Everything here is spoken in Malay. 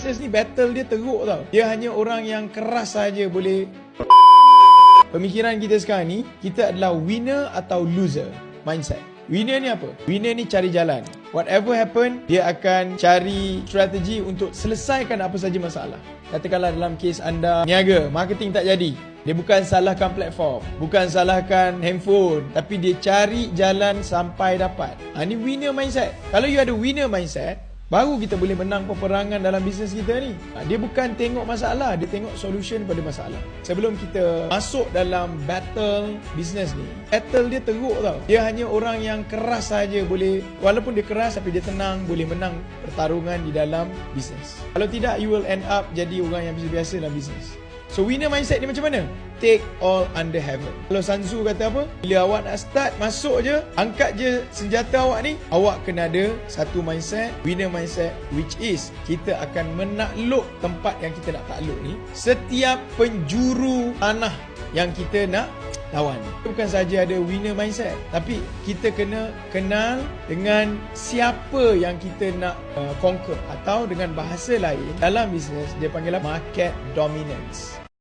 Bisnes ni battle dia teruk tau. Dia hanya orang yang keras saja boleh Pemikiran kita sekarang ni, kita adalah winner atau loser mindset. Winner ni apa? Winner ni cari jalan. Whatever happen, dia akan cari strategi untuk selesaikan apa saja masalah. Katakanlah dalam kes anda niaga, marketing tak jadi. Dia bukan salahkan platform, bukan salahkan handphone, tapi dia cari jalan sampai dapat. Ha, ni winner mindset. Kalau you ada winner mindset, Baru kita boleh menang peperangan dalam bisnes kita ni. Ha, dia bukan tengok masalah, dia tengok solution pada masalah. Sebelum kita masuk dalam battle bisnes ni, battle dia teruk tau. Dia hanya orang yang keras saja boleh, walaupun dia keras tapi dia tenang, boleh menang pertarungan di dalam bisnes. Kalau tidak, you will end up jadi orang yang biasa-biasa dalam bisnes. So winner mindset ni macam mana? Take all under heaven. Kalau Sun Tzu kata apa? Bila awak nak start, masuk je, angkat je senjata awak ni, awak kena ada satu mindset, winner mindset, which is kita akan menakluk tempat yang kita nak takluk ni. Setiap penjuru tanah yang kita nak lawan. Bukan saja ada winner mindset, tapi kita kena kenal dengan siapa yang kita nak uh, conquer atau dengan bahasa lain dalam bisnes dia panggil market dominance.